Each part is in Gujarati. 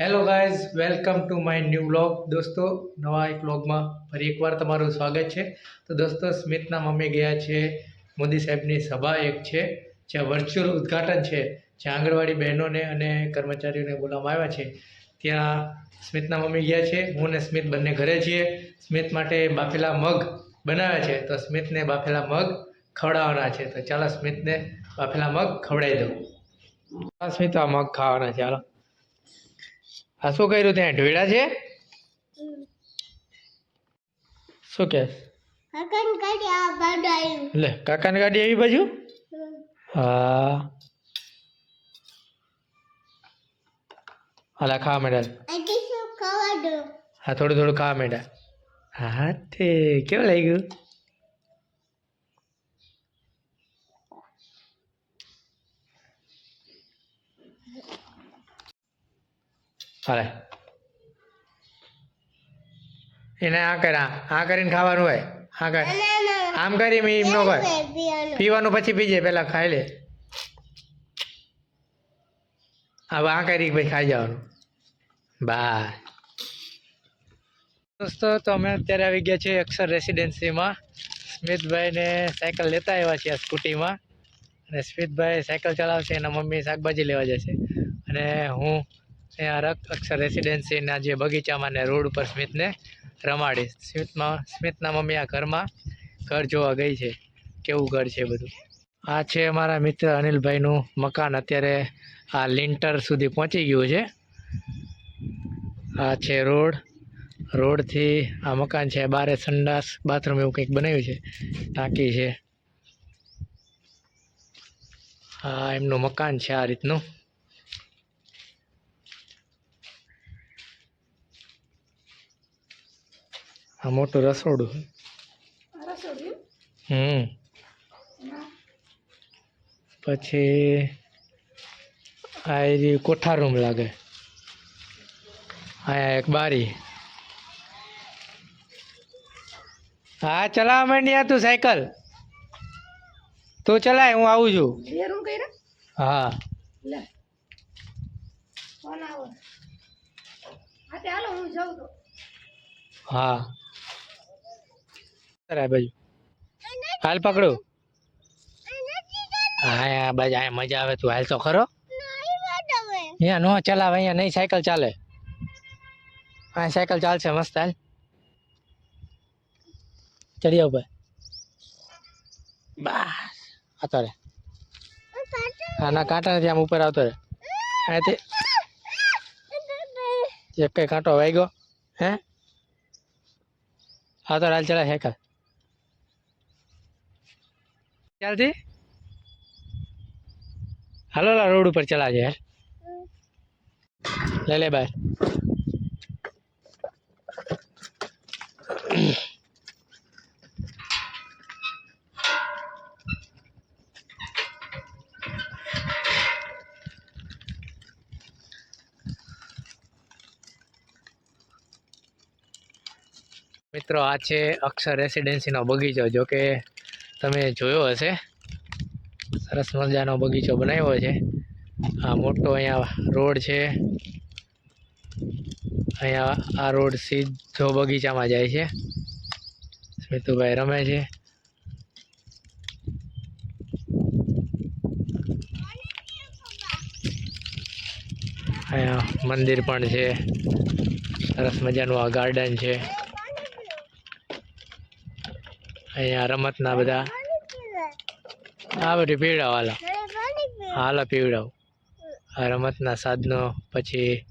Hello guys welcome to my new vlog દોસ્તો, નવા એક વ્લોગમાં ફરી એકવાર તમારું સ્વાગત છે. તો દોસ્તો, સ્મિતના મમ્મી ગયા છે, મોદી સાહેબની સભા એક છે, જ્યાં વર્ચ્યુઅલ ઉદ્ઘાટન છે, જ્યાં આંગણવાડી બહેનોને અને કર્મચારીઓને બોલાવવામાં આવ્યા છે. ત્યાં સ્મિતના મમ્મી ગયા છે, હું ને સ્મિત બંને ઘરે છીએ. સ્મિત માટે બાફેલા મગ બનાવ્યા છે, તો સ્મિતને બાફેલા મગ ખવડાવવાના છે. તો ચાલો સ્મિતને બાફેલા મગ ખવડાવી દઉં. સ્મિત, આ મગ ખાવાના ચાલો આ શું કર્યું ત્યાં? ઢોળ્યા છે? શું કે? લે કાકાની ગાડી આવી બાજુ? હા. હાલા ખાવા દો. હા થોડું થોડું ખાવા માંડ્યા. હા તે કેવું લાગ્યું? હાલે. એને આ કર આ આ કરીને ખાવાનું હોય. આ કર. આમ કરી મેં ન કર. પીવાનું. પીવાનું પછી પીજે પહેલાં ખાઈ લે. હવે આ કરી ભાઈ ખાઈ જવાનું. બાય. દોસ્તો તો અમે અત્યારે આવી ગયા છીએ અક્ષર રેસિડેન્સીમાં. સ્મિતભાઈને સાયકલ લેતા આવ્યા છીએ આ સ્કૂટીમાં. અને સ્મિતભાઈ સાયકલ ચલાવશે એના મમ્મી શાકભાજી લેવા જશે. અને હું અહીંયા રક અક્ષર રેસિડેન્સીના જે બગીચામાં ને રોડ ઉપર સ્મિતને રમાડી. સ્મિતમાં, સ્મિતના મમ્મી આ ઘરમાં ઘર જોવા ગઈ છે. કેવું ઘર છે બધું? આ છે અમારા મિત્ર અનિલભાઈનું મકાન. અત્યારે આ લિન્ટર સુધી પહોંચી ગયું છે. આ છે રોડ. રોડથી આ મકાન છે. બારે સંડાસ બાથરૂમ એવું કંઈક બનાવ્યું છે. ટાંકી છે. આ એમનું મકાન છે આ રીતનું. આ મોટું રસોડું હમ. પછી આ એ કોઠા રૂમ લાગે. અહીંયા એક બારી. હા ચલાવવા માંડ્યા તું સાયકલ. તું ચલાય હું આવું છું. હા. હા. આ બાજુ હાલ પકડો હા આ બાજુ અહીંયા મજા આવે તું હાલ તો ખરો અહીંયા નો ચલાવે અહીંયા નહીં સાયકલ ચાલે હા સાયકલ ચાલશે મસ્ત હાલ ચડી આવ ભાઈ બસ આતો રે હા ના કાંટા નથી આમ ઉપર આવતો રે અહીંયાથી એક કઈ કાંટો વાગ્યો હે હા તો હાલ ચલા સાયકલ ચાલતી હાલો લા રોડ ઉપર ચલાજે યાર લે લે બાય મિત્રો, આ છે અક્ષર રેસિડેન્સીનો બગીચો જો કે તમે જોયો હશે? સરસ મજાનો બગીચો બનાવ્યો છે. આ મોટો અહીંયા રોડ છે. અહીંયા આ રોડ સીધો બગીચામાં જાય છે. સ્મિતુભાઈ રમે છે. અહીંયા મંદિર પણ છે. સરસ મજાનું આ ગાર્ડન છે. અહીંયા રમતના બધા. આ બધું પીવડાવ, હાલો. હાલો, પીવડાવ. આ રમતના સાધનો, પછી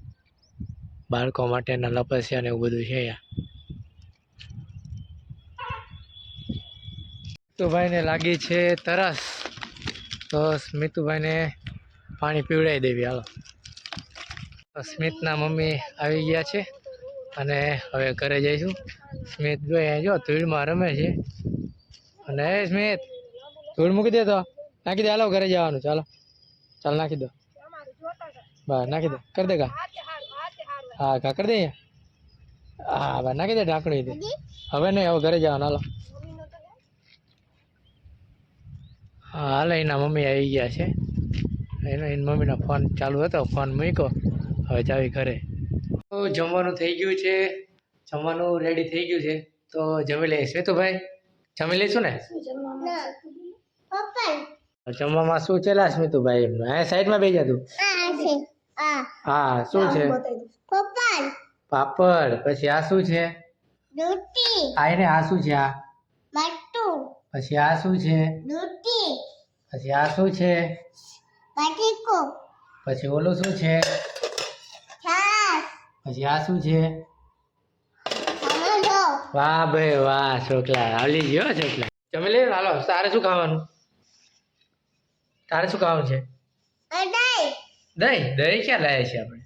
બાળકો માટેના લપસ્યા ને એવું બધું છે અહીંયા સ્મિતુભાઈને લાગી છે તરસ. તો સ્મિતુભાઈને પાણી પીવડાવી દેવી, હાલો. સ્મિતના મમ્મી આવી ગયા છે અને હવે ઘરે જઈશું. સ્મિત જો અહીંયા જો, ધૂળમાં રમે છે. અને સ્મિત, ધૂળ મૂકી દે તો. નાખી દે, હાલો, ઘરે જવાનું, ચાલો. ચાલ, નાખી દો. બસ, નાખી દે. કરી દે કા હા કા કરી દે હા, બસ, નાખી દે ઢાંકણી દે હવે નહીં, હવે ઘરે જવાનું, હાલો. હા, હાલ, એના મમ્મી આવી ગયા છે. એનો, એની મમ્મીનો ફોન ચાલુ હતો, ફોન મૂક્યો. હવે જાવી ઘરે. જમવાનું થઈ ગયું છે. જમવાનું રેડી થઈ ગયું છે. તો જમી લઈએ શ્વેતુભાઈ જમી લઈશું ને? જમવામાં શું છે લા સ્મિતુભાઈ એમનું? હા સાઈડમાં બેસી તું. આ છે. આ. હા શું છે? પાપડ. પછી આ શું છે? રોટી. આ એને આ શું છે આ? બટુ પછી આ શું છે? રોટી. પછી આ શું છે? બટેકો. પછી ઓલું શું છે? છાસ પછી આ શું છે? વાહ ભાઈ વાહ છોકલા. હાલી ગયો છોકલા. જમી લે હાલો તારે શું ખાવાનું? તારે શું ખાવાનું છે? દહીં. દહીં? ક્યાં લાયા છે આપણે?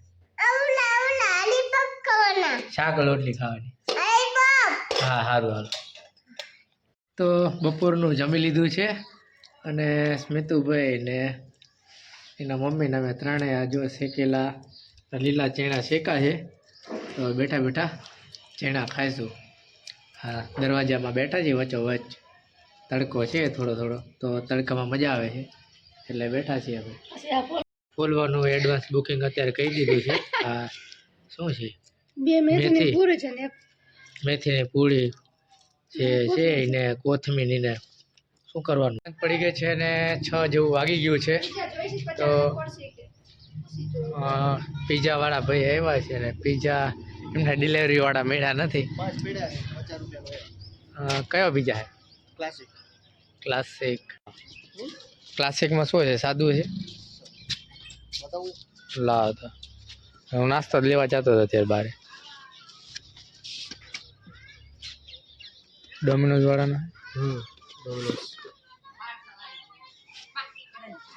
આવલા આવલા શાક રોટલી ખાવાની. હા સારું હાલો તો બપોરનું જમી લીધું છે અને સ્મિતુભાઈ ને એના મમ્મીને અમે ત્રણેય જો શેકેલા લીલા ચેણા શેકા છે. તો બેઠા બેઠા ચેણા ખાઈશું. હા દરવાજામાં બેઠા છીએ વચ્ચો વચ્ચ. તડકો છે થોડો થોડો તો તડકામાં મજા આવે છે. એટલે બેઠા છીએ અમે. ફોલવાનું એડવાન્સ બુકિંગ અત્યારે કહી દીધું છે. હા શું છે? બે મેથી. મેથી. છે ને મેથીની પૂરી જે છે એને કોથમીર ને શું કરવાનું? પડી ગઈ છે ને છ જેવું વાગી ગયું છે. તો પીઝાવાળા ભાઈ આવ્યા છે ને પીઝા એમના ડિલિવરી વાળા મળ્યા નથી કયો બીજા છે? ક્લાસિક ક્લાસિકમાં શું છે? સાદું છે? લાવ તો હું નાસ્તો લેવા જતો હતો અત્યારે બારે. ડોમિનોઝ વાળાના?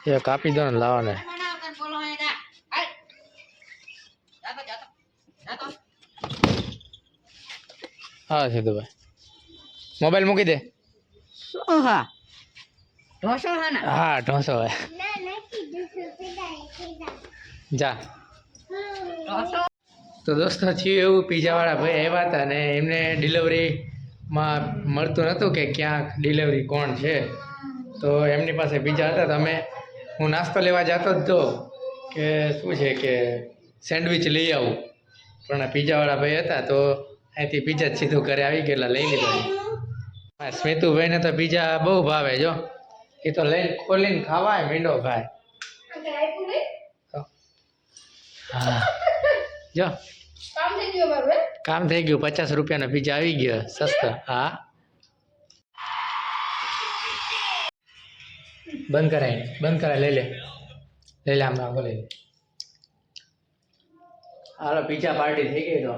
એ કાપી દો ને લાવવાને હા સિદ્ધુભાઈ. મોબાઈલ મૂકી દે. હા. ઢોસો હા ને? હા ઢોસો જા. તો દોસ્તો થયું એવું પીઝાવાળા ભાઈ આવ્યા હતા ને એમને ડિલિવરીમાં મળતું નહોતું કે ક્યાંક ડિલિવરી કોણ છે. તો એમની પાસે પીઝા હતા તમે હું નાસ્તો લેવા જતો જ તો કે શું છે કે સેન્ડવિચ લઈ આવું. પણ પીઝાવાળા ભાઈ હતા તો અહીંથી પીઝા સીધું ઘરે આવી ગયેલા લઈ લીધો સ્મિતુભાઈને તો પીઝા બહુ ભાવે જો. એ તો લઈને ખોલીને ખાવાય મીંડો ખાય. હા. જો. કામ થઈ ગયું મારું હે? કામ થઈ ગયું પચાસ રૂપિયાનો પીઝા આવી ગયો સસ્તો. હા. બંધ કરાય બંધ કરાય લઈ લે. લઈ લે આમ આમ લઈ લે હાલો પીઝા પાર્ટી થઈ ગઈ તો.